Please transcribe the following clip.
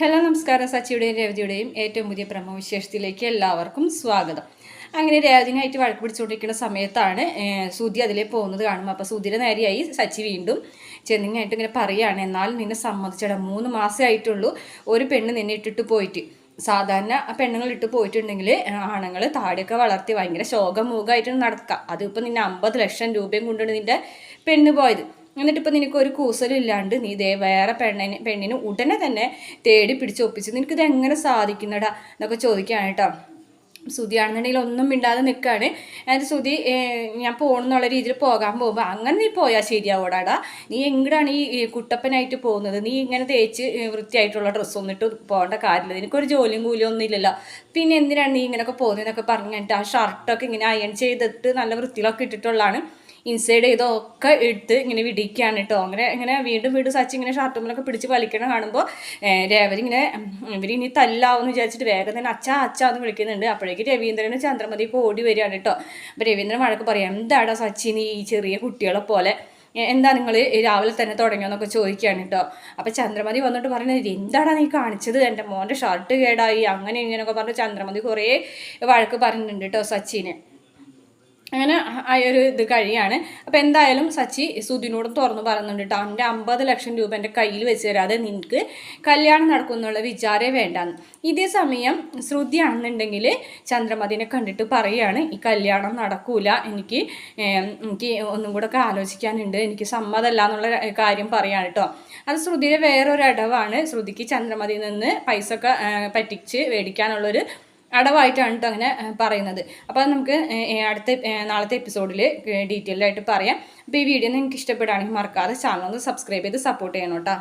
Hello നമസ്കാരം. സച്ചിയുടെയും രേവതിയുടെയും ഏറ്റവും പുതിയ പ്രമോ വിശേഷത്തിലേക്ക് എല്ലാവർക്കും സ്വാഗതം. അങ്ങനെ രേവതിനായിട്ട് വഴക്ക് പിടിച്ചുകൊണ്ടിരിക്കുന്ന സമയത്താണ് സുധി അതിലേ പോകുന്നത് കാണുമ്പോൾ അപ്പോൾ സുധിയുടെ നേരെയായി സച്ചി വീണ്ടും ചെന്നിങ്ങായിട്ട് ഇങ്ങനെ പറയുകയാണ് എന്നാൽ നിന്നെ സമ്മതിച്ചടാ മൂന്ന് മാസമേ ആയിട്ടുള്ളൂ. ഒരു പെണ്ണ് നിന്നെ ഇട്ടിട്ട് പോയിട്ട്. സാധാരണ പെണ്ണുങ്ങൾ ഇട്ട് പോയിട്ടുണ്ടെങ്കിൽ ആണുങ്ങൾ താടിയൊക്കെ വളർത്തി ഭയങ്കര ശോകമൂഖമായിട്ട് നടക്കുക. അതിപ്പോൾ നിന്നെ അമ്പത് ലക്ഷം രൂപയും കൊണ്ടാണ് നിന്റെ പെണ്ണ് പോയത്. എന്നിട്ട് ഇപ്പം നിനക്ക് ഒരു കൂസലും ഇല്ലാണ്ട് നീ ദേ വേറെ പെണ്ണിന് പെണ്ണിന് ഉടനെ തന്നെ തേടി പിടിച്ച് ഒപ്പിച്ച് നിനക്കിത് എങ്ങനെ സാധിക്കുന്നടാ എന്നൊക്കെ ചോദിക്കുകയാണ് കേട്ടോ. ശ്രുതിയാണെന്നുണ്ടെങ്കിൽ ഒന്നും മിണ്ടാതെ നിൽക്കുകയാണ് എന്നിട്ട് ശ്രുതി ഞാൻ പോകണമെന്നുള്ള രീതിയിൽ പോകാൻ പോകുമ്പോൾ അങ്ങനെ നീ പോയാൽ ശരിയാവോടാടാ. നീ എങ്ങടാണ് ഈ കുട്ടപ്പനായിട്ട് പോകുന്നത്? നീ ഇങ്ങനെ തേച്ച് വൃത്തിയായിട്ടുള്ള ഡ്രസ്സൊന്നും ഇട്ട് പോകേണ്ട കാര്യമില്ല. നിനക്കൊരു ജോലിയും കൂലിയും ഒന്നും ഇല്ലല്ലോ. പിന്നെ എന്തിനാണ് നീ ഇങ്ങനെയൊക്കെ പോകുന്നതെന്നൊക്കെ പറഞ്ഞിട്ട് ആ ഷർട്ടൊക്കെ ഇങ്ങനെ അയൺ ചെയ്തിട്ട് നല്ല വൃത്തിയിലൊക്കെ ഇട്ടിട്ടുള്ളതാണ്. ഇൻസൈഡ് ചെയ്തൊക്കെ എടുത്ത് ഇങ്ങനെ വിടിക്കുകയാണ് കേട്ടോ അങ്ങനെ ഇങ്ങനെ വീണ്ടും വീണ്ടും സച്ചി ഇങ്ങനെ ഷർട്ടുമ്മലൊക്കെ പിടിച്ച് വലിക്കണം കാണുമ്പോൾ രേവതി ഇങ്ങനെ ഇവർ ഇനി തല്ലാവെന്ന് വിചാരിച്ചിട്ട് വേഗം തന്നെ അച്ഛാ അച്ഛാ എന്ന് വിളിക്കുന്നുണ്ട്. അപ്പോഴേക്ക് രവീന്ദ്രനും ചന്ദ്രമതിയൊക്കെ ഓടി വരികയാണ് കേട്ടോ അപ്പോൾ രവീന്ദ്രൻ വഴക്ക് പറയാം എന്താടാ സച്ചിൻ ഈ ചെറിയ കുട്ടികളെ പോലെ? എന്താ നിങ്ങൾ രാവിലെ തന്നെ തുടങ്ങിയെന്നൊക്കെ ചോദിക്കുകയാണ് കേട്ടോ അപ്പോൾ ചന്ദ്രമതി വന്നിട്ട് പറയുന്നത് എന്താടാ നീ കാണിച്ചത്? എന്റെ മോന്റെ ഷർട്ട് കേടായി. അങ്ങനെ ഇങ്ങനെയൊക്കെ പറഞ്ഞ് ചന്ദ്രമതി കുറേ വഴക്ക് പറഞ്ഞിട്ടുണ്ട് കേട്ടോ സച്ചിനെ. അങ്ങനെ ആ ഒരു ഇത് കഴിയാണ്. അപ്പോൾ എന്തായാലും സച്ചി സുധിനോടും തുറന്നു പറയുന്നുണ്ട് കേട്ടോ അവന്റെ അമ്പത് ലക്ഷം രൂപ എന്റെ കയ്യിൽ വെച്ച് തരാതെ നിനക്ക് കല്യാണം നടക്കും എന്നുള്ള വിചാരേ വേണ്ടാന്ന്. ഇതേ സമയം ശ്രുതിയാണെന്നുണ്ടെങ്കിൽ ചന്ദ്രമതിനെ കണ്ടിട്ട് പറയുകയാണ് ഈ കല്യാണം നടക്കൂല. എനിക്ക് എനിക്ക് ഒന്നും കൂടെ ഒക്കെ ആലോചിക്കാനുണ്ട്. എനിക്ക് സമ്മതമല്ല എന്നുള്ള കാര്യം പറയാണ് കേട്ടോ അത് ശ്രുതിയുടെ വേറൊരു അടവാണ്. ശ്രുതിക്ക് ചന്ദ്രമതിയിൽ നിന്ന് പൈസ ഒക്കെ പറ്റിച്ച് മേടിക്കാനുള്ളൊരു അടവായിട്ടാണ് കേട്ടോ അങ്ങനെ പറയുന്നത്. അപ്പോൾ നമുക്ക് അടുത്ത നാളത്തെ എപ്പിസോഡിൽ ഡീറ്റെയിൽഡായിട്ട് പറയാം. അപ്പോൾ ഈ വീഡിയോ നിങ്ങൾക്ക് ഇഷ്ടപ്പെടുകയാണെങ്കിൽ മറക്കാതെ ചാനൽ ഒന്ന് സബ്സ്ക്രൈബ് ചെയ്ത് സപ്പോർട്ട് ചെയ്യണം കേട്ടോ